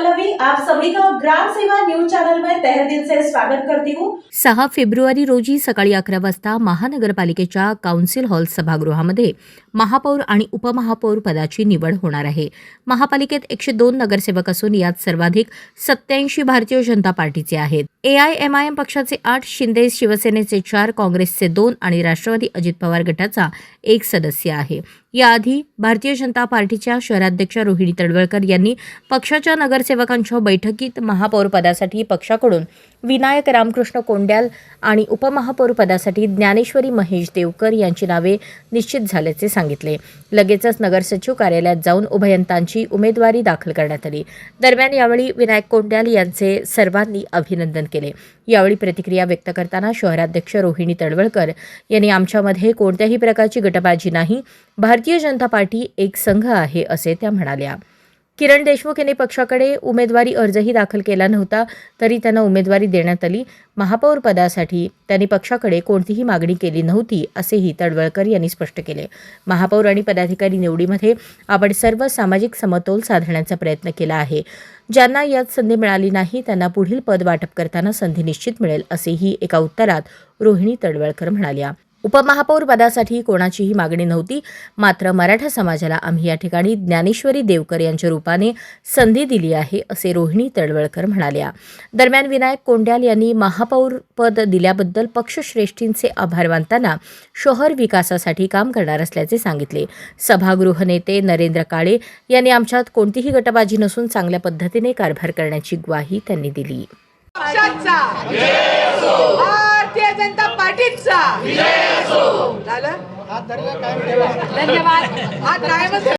पल्लवी आप सभी का ग्राम सेवा न्यूज चैनल में तहे दिल से स्वागत करती हूँ। सहा फेब्रुवारी रोजी सकाळी अकरा वाजता महानगरपालिकेच्या काउन्सिल हॉल सभागृहामध्ये महापौर आणि उपमहापौर पदाची निवड होणार आहे. महापालिकेत एकशे दोन नगरसेवक असून यात सर्वाधिक सत्याऐंशी भारतीय जनता पार्टीचे आहेत. एआयएमआयएम पक्षाचे आठ शिंदे शिवसेनेचे चार काँग्रेसचे दोन आणि राष्ट्रवादी अजित पवार गटाचा एक सदस्य आहे. याआधी भारतीय जनता पार्टीच्या शहराध्यक्ष रोहिणी तडवळकर यांनी पक्षाच्या नगरसेवकांच्या बैठकीत महापौरपदासाठी पक्षाकडून विनायक रामकृष्ण कोंड्याल आणि उपमहापौरपदासाठी ज्ञानेश्वरी महेश देवकर यांची नावे निश्चित झाल्याचे सांगितले. लगेचच नगरसचिव कार्यालयात जाऊन उभयंतांची उमेदवारी दाखल करण्यात आली. दरम्यान यावेळी विनायक कोंड्याल यांचे सर्वांनी अभिनंदन केले. यावेळी प्रतिक्रिया व्यक्त करताना शहराध्यक्ष रोहिणी तडवळकर यांनी आमच्यामध्ये कोणत्याही प्रकारची गटबाजी नाही. भारतीय जनता पार्टी एक संघ आहे असे त्या म्हणाल्या. किरण देशमुख यांनी पक्षाकडे उमेदवारी अर्जही दाखल केला नव्हता तरी त्यांना उमेदवारी देण्यात आली. महापौर पदासाठी त्यांनी पक्षाकडे कोणतीही मागणी केली नव्हती असेही तडवळकर यांनी स्पष्ट केले. महापौर आणि पदाधिकारी निवडीमध्ये आपण सर्व सामाजिक समतोल साधण्याचा प्रयत्न केला आहे. ज्यांना यात संधी मिळाली नाही त्यांना पुढील पद वाटप करताना संधी निश्चित मिळेल असेही एका उत्तरात रोहिणी तडवळकर म्हणाल्या. उपमहापौर पदासाठी कोणाचीही मागणी नव्हती. मात्र मराठा समाजाला आम्ही या ठिकाणी ज्ञानेश्वरी देवकर यांच्या रूपाने संधी दिली आहे असे रोहिणी तळवळकर म्हणाल्या. दरम्यान विनायक कोंड्याल यांनी महापौरपद दिल्याबद्दल पक्षश्रेष्ठींचे आभार मानताना शहर विकासासाठी काम करणार असल्याचे सांगितले. सभागृह नेते नरेंद्र काळे यांनी आमच्यात कोणतीही गटबाजी नसून चांगल्या पद्धतीने कारभार करण्याची ग्वाही त्यांनी दिली. पार्टीचा झालं? धन्यवाद. हा कायमच